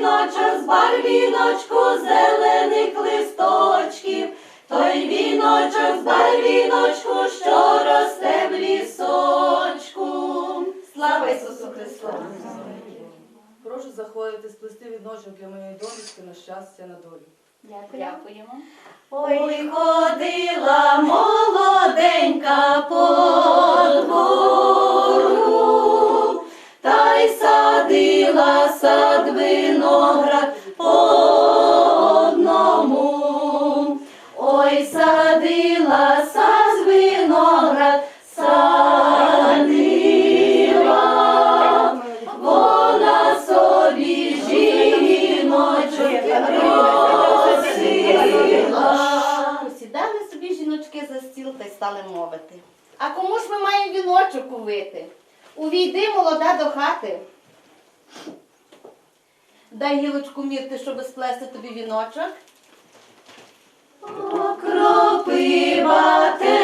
той віночок з барвіночку зелених листочків, той віночок з барвіночку, що росте в лісочку. Слава Ісусу Христу! Прошу заходити сплести відношок для моєї донечки на щастя на долю. Дякуємо. Ой, ходила молоденька по двору, виноград по одному. Ой, садила сад виноград, садила, вона собі жіночок просила. Посідали собі жіночки за стіл та й стали мовити. А кому ж ми маємо віночок увити? Увійди, молода, до хати. Дай гілочку мірти, щоб сплести тобі віночок. Окропи теньку,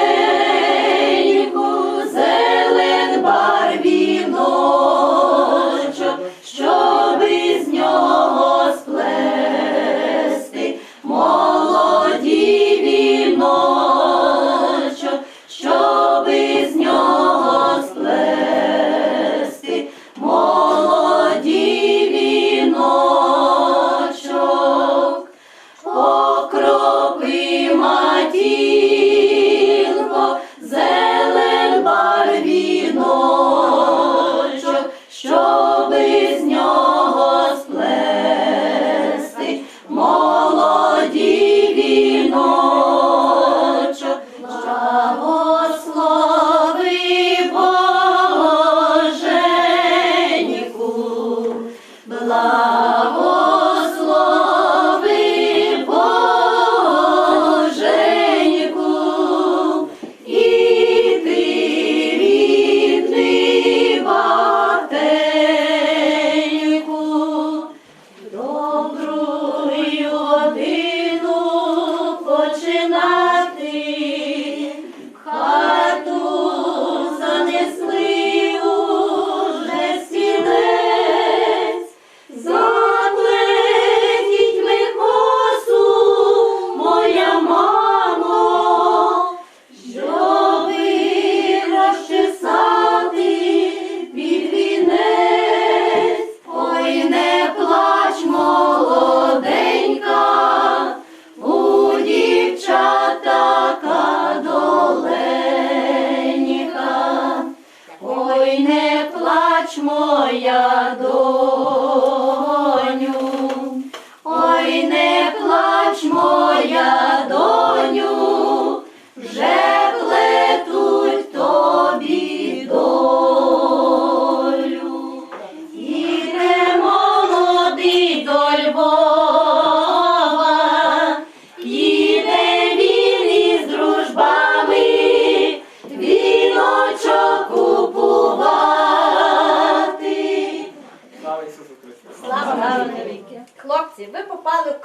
adore.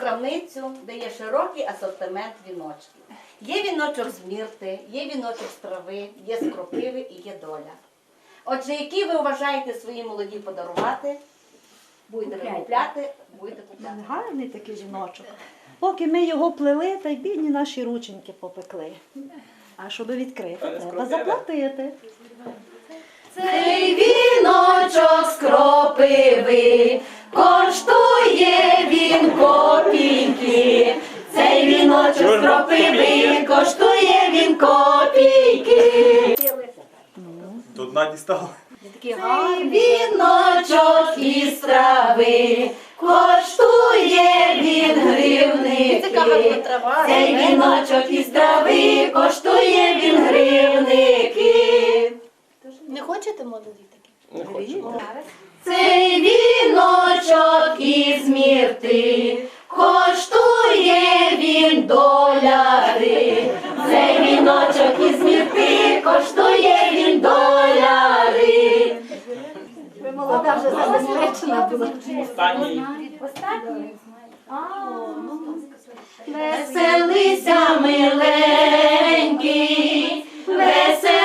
Крамницю, де є широкий асортимент віночків. Є віночок з мірти, є віночок з трави, є з кропиви і є доля. Отже, які ви вважаєте свої молоді подарувати? Будете купляти, будете купляти. Гарний такий жіночок. Поки ми його плели, та й бідні наші рученьки попекли. А щоб відкрити, треба заплатити. Цей віночок з кропиви коштує віночок коштує він копійки. До дна дістав. Цей віночок із трави коштує він гривники. Цей віночок із трави коштує він гривники. Не хочете молоді такі? Не хочу. Цей віночок із мірти забезпечена була. Останній. Веселися, миленький, веселися,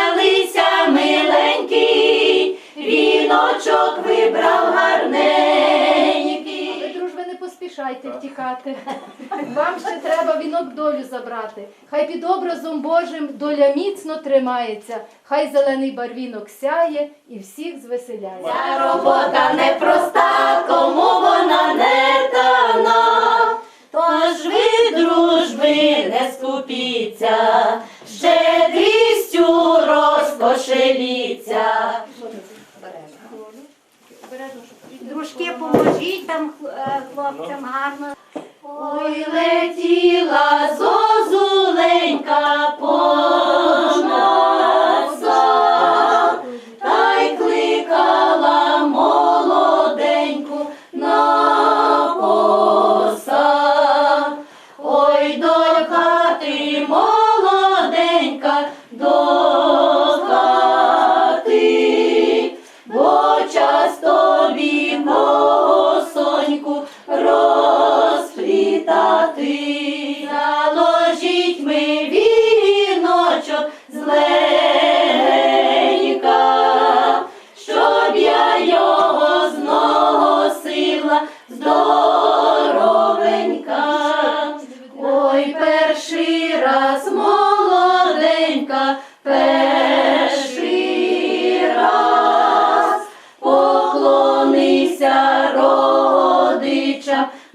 поспішайте втікати. Вам ще треба вінок долю забрати. Хай під образом Божим доля міцно тримається, хай зелений барвінок сяє і всіх звеселяє. Ця робота непроста, кому вона не дана. Тож ви, дружби, не скупіться, щедрістю розкошеліться. Дружки, поможіть там е, хлопцям гарно. Ой, летіла зозуленька понад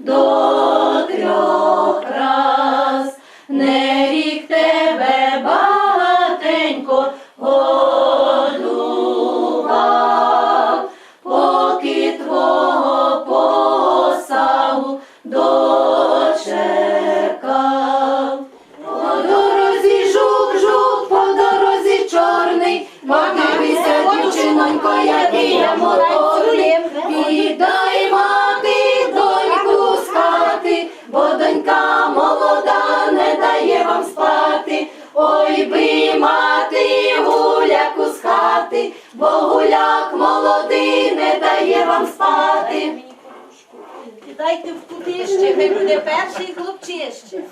до трьох раз. Не рік тебе багатенько годував, поки твого посагу дочекав. По дорозі жук, жук, по дорозі чорний, подивися, дівчинонько, я хати, бо гуляк молодий не дає вам спати. Дайте в кутище, хай буде перший хлопчище.